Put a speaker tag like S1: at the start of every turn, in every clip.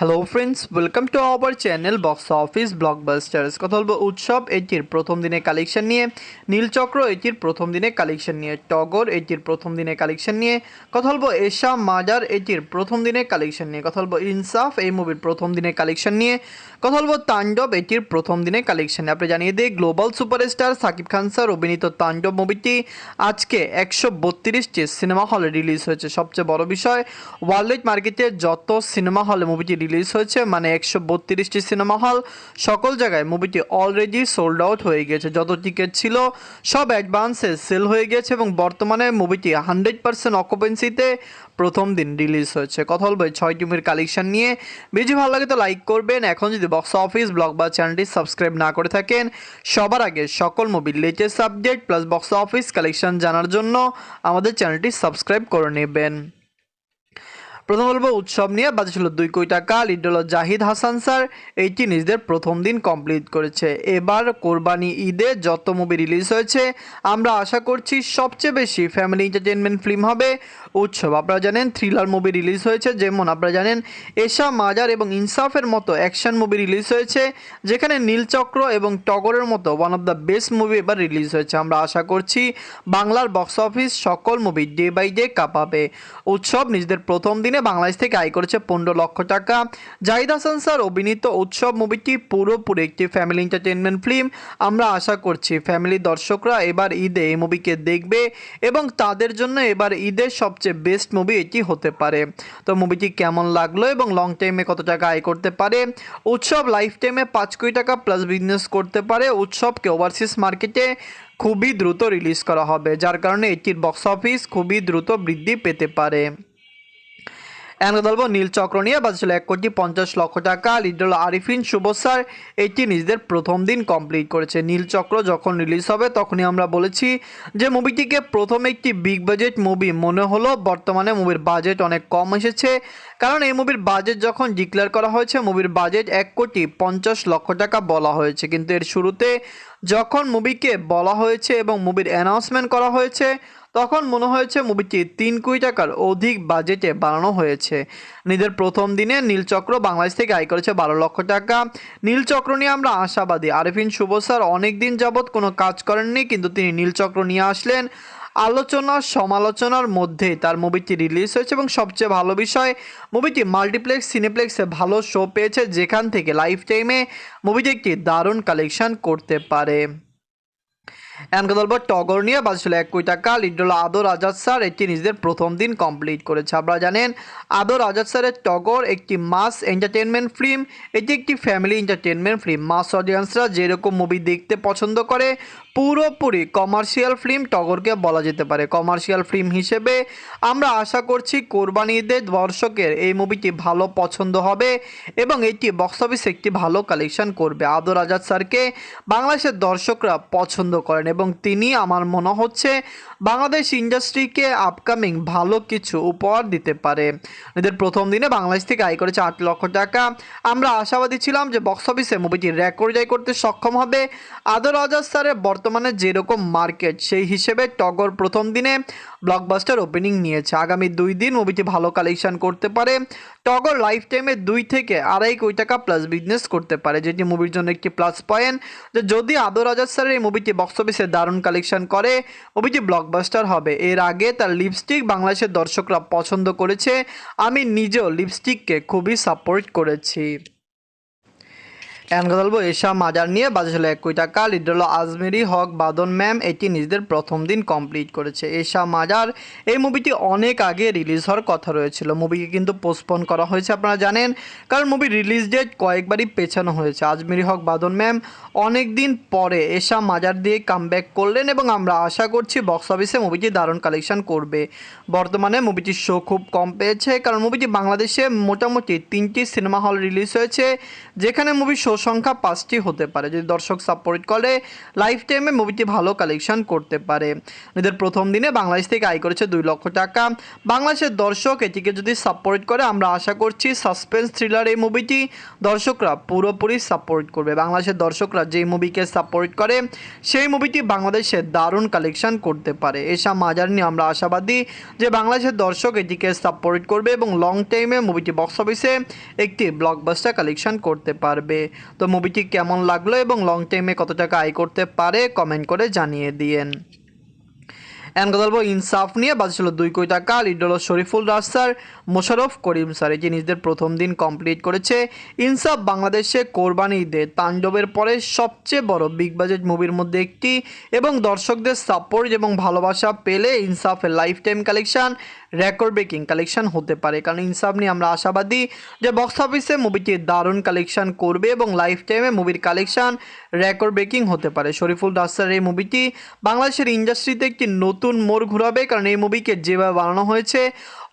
S1: Hello friends welcome to our channel box office blockbusters কথা বলব উৎসব, এটির প্রথম দিনে কালেকশন নিয়ে। নীলচক্র এটির প্রথম দিনে কালেকশন নিয়ে। টগর, এটির প্রথম দিনে কালেকশন নিয়ে। কথা বলব এশা, মাজার, এটির প্রথম দিনে কালেকশন নিয়ে। কথা বলব ইনসাফ, এই মুভির প্রথম দিনে কালেকশন নিয়ে। কথা বলব তাণ্ডব, এটির প্রথম দিনে কালেকশন নিয়ে। আপনি জানিয়ে দিই global superstar Shakib Khan sir, অভিনীত তাণ্ডব মুভিটি আজকে একশো বত্রিশটি সিনেমা হলে রিলিজ হয়েছে। সবচেয়ে বড় বিষয় ওয়ার্ল্ড মার্কেটে যত সিনেমা হলে মুভিটি রিলিজ হয়েছে মানে একশো বত্রিশটি সিনেমা হল সকল জায়গায় মুভিটি অলরেডি সোল্ড আউট হয়ে গেছে যত টিকিট ছিল, সব অ্যাডভান্সে সেল হয়ে গেছে এবং বর্তমানে মুভিটি হান্ড্রেড পার্সেন্ট অকুপেন্সিতে প্রথম দিন রিলিজ হয়েছে। কথা বলব ছয় টিমের কালেকশন নিয়ে। বেশি ভালো লাগে তো লাইক করবেন। এখন যদি বক্স অফিস ব্লগ বা চ্যানেলটি সাবস্ক্রাইব না করে থাকেন, সবার আগে সকল মুভির latest update plus box office collection জানার জন্য আমাদের চ্যানেলটি সাবস্ক্রাইব করে নেবেন। প্রথম বলব উৎসব নিয়ে বাজে ছিল দুই কোটি টাকা। লিড হলো জাহিদ হাসান স্যার। এইটি নিজেদের প্রথম দিন কমপ্লিট করেছে। এবার কোরবানি ঈদে যত মুভি রিলিজ হয়েছে, আমরা আশা করছি সবচেয়ে বেশি ফ্যামিলি এন্টারটেনমেন্ট ফিল্ম হবে। উৎসব আপনারা জানেন থ্রিলার মুভি রিলিজ হয়েছে। যেমন আপনারা জানেন, এশা, মাজার এবং ইনসাফের মতো অ্যাকশন মুভি রিলিজ হয়েছে, যেখানে নীলচক্র এবং টগরের মতো one of the best movie এবার রিলিজ হয়েছে। আমরা আশা করছি বাংলার বক্স অফিস সকল মুভি ডে বাই ডে কাঁপাবে। উৎসব নিজেদের প্রথম দিনে বাংলাদেশ থেকে আয় করেছে পনেরো লক্ষ টাকা। জাহিদ হাসান স্যার, অভিনীত উৎসব মুভিটি পুরোপুরি একটি ফ্যামিলি এন্টারটেনমেন্ট ফিল্ম আমরা আশা করছি ফ্যামিলি দর্শকরা এবার ঈদে এই মুভিকে দেখবে এবং তাদের জন্য এবার ঈদের সবচেয়ে বেস্ট মুভি এটি হতে পারে। তো মুভিটি কেমন লাগল এবং লং টাইমে কত টাকা আয় করতে পারে? উৎসব লাইফ টাইমে পাঁচ কোটি টাকা প্লাস বিজনেস করতে পারে। উৎসবকে ওভারসিজ মার্কেটে খুবই দ্রুত রিলিজ করা হবে, যার কারণে এটির বক্স অফিস খুবই দ্রুত বৃদ্ধি পেতে পারে। এখন বলব, নীল চক্র নিয়ে বাজছিল এক কোটি পঞ্চাশ লক্ষ টাকা। লিডল আরিফিন শুভ স্যার এটি নিজেদের প্রথম দিন কমপ্লিট করেছে। নীল চক্র যখন রিলিজ হবে, তখনই আমরা বলেছি যে মুভিটিকে প্রথম একটি বিগ বাজেট মুভি মনে হলো বর্তমানে মুভির বাজেট অনেক কম এসেছে। কারণ এই মুভির বাজেট যখন ডিক্লেয়ার করা হয়েছে, মুভির বাজেট এক কোটি পঞ্চাশ লক্ষ টাকা বলা হয়েছে। কিন্তু এর শুরুতে যখন মুভিকে বলা হয়েছে এবং মুভির অ্যানাউন্সমেন্ট করা হয়েছে তখন মনে হয়েছে মুভিটি তিন কোটি টাকার অধিক বাজেটে বানানো হয়েছে। নিজের প্রথম দিনে নীলচক্র বাংলাদেশ থেকে আয় করেছে বারো লক্ষ টাকা। নীলচক্র নিয়ে আমরা আশাবাদী। আরিফিন শুভ স্যার অনেক দিন যাবৎ কোনো কাজ করেননি, কিন্তু তিনি নীলচক্র নিয়ে আসলেন। আলোচনা, সমালোচনার মধ্যে তার মুভিটি রিলিজ হয়েছে এবং সবচেয়ে ভালো বিষয়, মুভিটি মাল্টিপ্লেক্স সিনেপ্লেক্সে ভালো শো পেয়েছে যেখান থেকে লাইফ টাইমে মুভিটি একটি দারুণ কালেকশন করতে পারে। কথা বলব টগর নিয়ে বাজছিল এক কোটি টাকা লিড হলো আদর আজাদ স্যার এটি নিজেদের প্রথম দিন কমপ্লিট করেছে। আপনারা জানেন আদর আজাদ স্যারের টগর একটি মাস এন্টারটেনমেন্ট ফিল্ম এটি একটি ফ্যামিলি এন্টারটেনমেন্ট ফিল্ম মাস অডিয়েন্সরা যেরকম মুভি দেখতে পছন্দ করে, পুরোপুরি কমার্শিয়াল ফিল্ম টগরকে বলা যেতে পারে। কমার্শিয়াল ফিল্ম হিসেবে আমরা আশা করছি কোরবানি ঈদের দর্শকের এই মুভিটি ভালো পছন্দ হবে এবং এটি বক্স অফিসে একটি ভালো কালেকশন করবে। আদর আজাদ স্যারকে বাংলাদেশের দর্শকরা পছন্দ করেন এবং তিনি আমার মনে হচ্ছে বাংলাদেশ ইন্ডাস্ট্রিকে আপকামিং ভালো কিছু উপহার দিতে পারে। এদের প্রথম দিনে বাংলাদেশ থেকে আয় করেছে আট লক্ষ টাকা। আমরা আশাবাদী ছিলাম যে বক্স অফিসে মুভিটি রেকর্ড জয় করতে সক্ষম হবে। আদর আজাদ স্যারের বর্তমানে যেরকম মার্কেট সেই হিসেবে টগর প্রথম দিনে ব্লকবাস্টার ওপেনিং নিয়েছে। আগামী দুই দিন মুভিটি ভালো কালেকশন করতে পারে। টগর লাইফ টাইমে দুই থেকে আড়াই কোটি টাকা প্লাস বিজনেস করতে পারে, যেটি মুভির জন্য একটি প্লাস পয়েন্ট যে যদি আদর আজাদ স্যারের এই মুভিটি বক্স অফিসে দারুণ কালেকশন করে মুভিটি ব্লকবাস্টার হবে। এর আগে তার লিপস্টিক বাংলাদেশের দর্শকরা পছন্দ করেছে। আমি নিজেও লিপস্টিককে খুবই সাপোর্ট করেছি। বলব এশা মাজার নিয়ে বাজে ছিল এক কোটি টাকা লিড হলো আজমেরি, হক, বাদন ম্যাম এটি নিজেদের প্রথম দিন কমপ্লিট করেছে। এশা মাজার, এই মুভিটি অনেক আগে রিলিজ হওয়ার কথা রয়েছিল। মুভিকে কিন্তু পোস্টপোন করা হয়েছে আপনারা জানেন, কারণ মুভি রিলিজ ডেট কয়েকবারই পেছানো হয়েছে। আজমেরি, হক, বাদন ম্যাম অনেক দিন পরে এশা মাজার দিয়ে কামব্যাক করলেন এবং আমরা আশা করছি বক্স অফিসে মুভিটি দারুণ কালেকশন করবে। বর্তমানে মুভিটির শো খুব কম পেয়েছে, কারণ মুভিটি বাংলাদেশে মোটামুটি তিনটি সিনেমা হল রিলিজ হয়েছে, যেখানে মুভি শো সংখ্যা পাঁচটি হতে পারে। যদি দর্শক সাপোর্ট করে লাইফ টাইমে মুভিটি ভালো কালেকশন করতে পারে। এদের প্রথম দিনে বাংলাদেশ থেকে আয় করেছে দুই লক্ষ টাকা। বাংলাদেশের দর্শক এটিকে যদি সাপোর্ট করে, আমরা আশা করছি সাসপেন্স থ্রিলার এই মুভিটি দর্শকরা পুরোপুরি সাপোর্ট করবে। বাংলাদেশের দর্শকরা যেই মুভিকে সাপোর্ট করে, সেই মুভিটি বাংলাদেশে দারুণ কালেকশন করতে পারে। এসা মাজার নিয়ে আমরা আশাবাদী যে বাংলাদেশের দর্শক এটিকে সাপোর্ট করবে এবং লং টাইমে মুভিটি বক্স অফিসে একটি ব্লকবাস্টার কালেকশন করতে পারবে। তো মুভিটি কেমন লাগল এবং লং টাইমে কত টাকা আয় করতে পারে কমেন্ট করে জানিয়ে দিয়েন। এখন ইনসাফ নিয়ে বাজছিল দুই কোটি টাকা লিড হলো শরীফুল রাজ স্যার মোশারফ করিম স্যার, এই যে নিজেদের প্রথম দিন কমপ্লিট করেছে। ইনসাফ বাংলাদেশে কোরবানি ঈদে তাণ্ডবের পরে সবচেয়ে বড় বিগ বাজেট মুভির মধ্যে একটি এবং দর্শকদের সাপোর্ট এবং ভালোবাসা পেলে ইনসাফের lifetime collection record breaking collection হতে পারে। কারণ ইনসাফ নিয়ে আমরা আশাবাদী যে বক্স অফিসে মুভিটি দারুণ কালেকশন করবে এবং লাইফ টাইমে মুভির কালেকশন রেকর্ড ব্রেকিং হতে পারে। শরীফুল রাস্তার এই মুভিটি বাংলাদেশের ইন্ডাস্ট্রিতে একটি নতুন মোড় ঘুরাবে। কারণ এই মুভিকে যেভাবে বানানো হয়েছে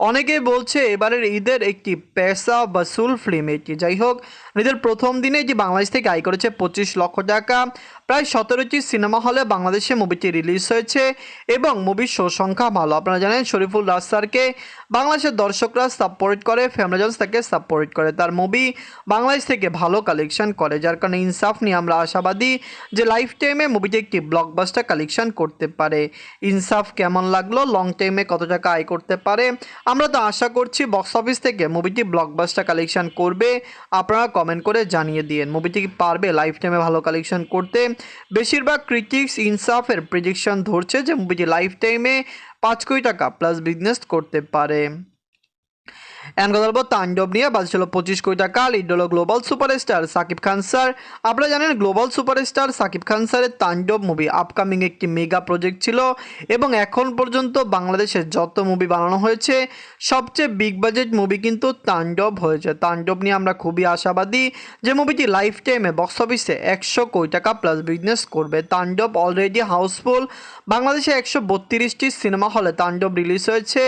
S1: অনেকেই বলছে এবারের ঈদের একটি পেশা বাসুল ফিল্ম এটি যাই হোক, ঈদের প্রথম দিনে এটি বাংলাদেশ থেকে আয় করেছে পঁচিশ লক্ষ টাকা। প্রায় সতেরোটি সিনেমা হলে বাংলাদেশে মুভিটি রিলিজ হয়েছে এবং মুভির শো সংখ্যা ভালো। আপনারা জানেন, শরীফুল রাজ স্যারকে বাংলাদেশের দর্শকরা সাপোর্ট করে ফ্যামিলিজন্স তাকে সাপোর্ট করে। তার মুভি বাংলাদেশ থেকে ভালো কালেকশন করে, যার কারণে ইনসাফ নিয়ে আমরা আশাবাদী যে লাইফ টাইমে মুভিটি একটি ব্লকবাস্টার কালেকশন করতে পারে। ইনসাফ কেমন লাগল? লং টাইমে কত টাকা আয় করতে পারে? আমরা তো আশা করছি বক্স অফিস থেকে মুভিটি ব্লকবাস্টার কালেকশন করবে। আপনারা কমেন্ট করে জানিয়ে দিন মুভিটি কি পারবে লাইফ টাইমে ভালো কালেকশন করতে। বেশিরভাগ ক্রিটিক্স ইনসাফের প্রেডিকশন ধরছে যে মুভিটি লাইফ টাইমে পাঁচ কোটি টাকা প্লাস বিজনেস করতে পারে। এখন কথা বলব, তাণ্ডব নিয়ে বাজছিল পঁচিশ কোটি টাকা লিড হলো global superstar Shakib Khan sir. আপনারা জানেন গ্লোবাল সুপারস্টার সাকিব খান স্যারের তাণ্ডব মুভি আপকামিং একটি মেগা প্রজেক্ট ছিল এবং এখন পর্যন্ত বাংলাদেশের যত মুভি বানানো হয়েছে, সবচেয়ে বিগ বাজেট মুভি কিন্তু তাণ্ডব হয়েছে। তাণ্ডব নিয়ে আমরা খুবই আশাবাদী যে মুভিটি লাইফ টাইমে বক্স অফিসে একশো কোটি টাকা প্লাস বিজনেস করবে। তাণ্ডব অলরেডি হাউসফুল বাংলাদেশে একশো বত্রিশটি সিনেমা হলে তাণ্ডব রিলিজ হয়েছে।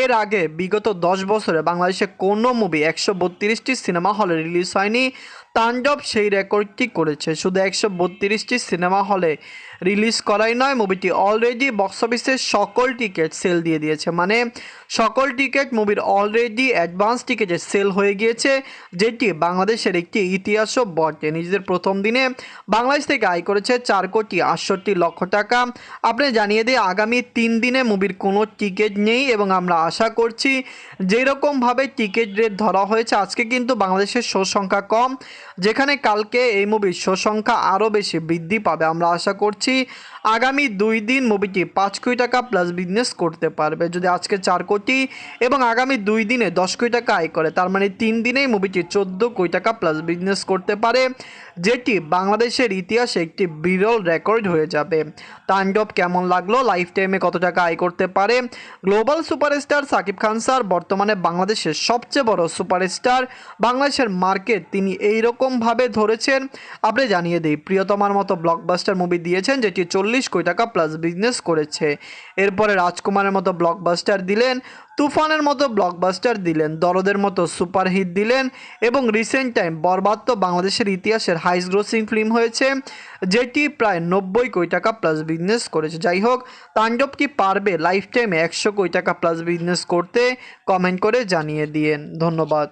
S1: এর আগে বিগত দশ বছরে বাংলাদেশে কোনো মুভি একশো বত্রিশটি সিনেমা হলে রিলিজ হয়নি। তাণ্ডব সেই রেকর্ডটি করেছে? শুধু একশো বত্রিশটি সিনেমা হলে রিলিজ করাই নয় মুভিটি অলরেডি বক্স অফিসে সকল টিকিট সেল দিয়ে দিয়েছে। মানে সকল টিকিট মুভির অলরেডি অ্যাডভান্স টিকিটে সেল হয়ে গিয়েছে, যেটি বাংলাদেশের একটি ইতিহাসও বটে। নিজেদের প্রথম দিনে বাংলাদেশ থেকে আয় করেছে চার কোটি আটষট্টি লক্ষ টাকা। আপনি জানিয়ে দিয়ে আগামী তিন দিনে মুভির কোনো টিকিট নেই এবং আমরা আশা করছি যেরকমভাবে টিকিট রেট ধরা হয়েছে, আজকে কিন্তু বাংলাদেশের শো সংখ্যা কম, যেখানে কালকে এই মুভির শো সংখ্যা আরও বেশি বৃদ্ধি পাবে। আমরা আশা করছি see আগামী দুই দিন মুভিটি পাঁচ কোটি টাকা প্লাস বিজনেস করতে পারবে। যদি আজকে চার কোটি এবং আগামী দুই দিনে দশ কোটি টাকা আয় করে, তার মানে তিন দিনেই মুভিটি চোদ্দ কোটি টাকা প্লাস বিজনেস করতে পারে, যেটি বাংলাদেশের ইতিহাসে একটি বিরল রেকর্ড হয়ে যাবে। তাণ্ডব কেমন লাগল? লাইফ টাইমে কত টাকা আয় করতে পারে? Global superstar Shakib Khan sir বর্তমানে বাংলাদেশের সবচেয়ে বড় সুপারস্টার বাংলাদেশের মার্কেট তিনি এইরকমভাবে ধরেছেন। আপনি জানিয়ে দিই, প্রিয়তমার মতো ব্লকবাস্টার মুভি দিয়েছেন, যেটি চল্লিশ কোটি টাকা প্লাস বিজনেস করেছে। এরপরে রাজকুমারের মতো ব্লকবাস্টার দিলেন, তুফানের মতো ব্লকবাস্টার দিলেন, দরদের মতো সুপারহিট দিলেন এবং রিসেন্ট টাইম বরবাদ তো বাংলাদেশের ইতিহাসের হাইস্ট গ্রোসিং ফিল্ম হয়েছে, যেটি প্রায় নব্বই কোটি টাকা প্লাস বিজনেস করেছে। যাই হোক, তাণ্ডব কি পারবে লাইফ টাইমে একশো কোটি টাকা প্লাস বিজনেস করতে? কমেন্ট করে জানিয়ে দিয়েন। ধন্যবাদ।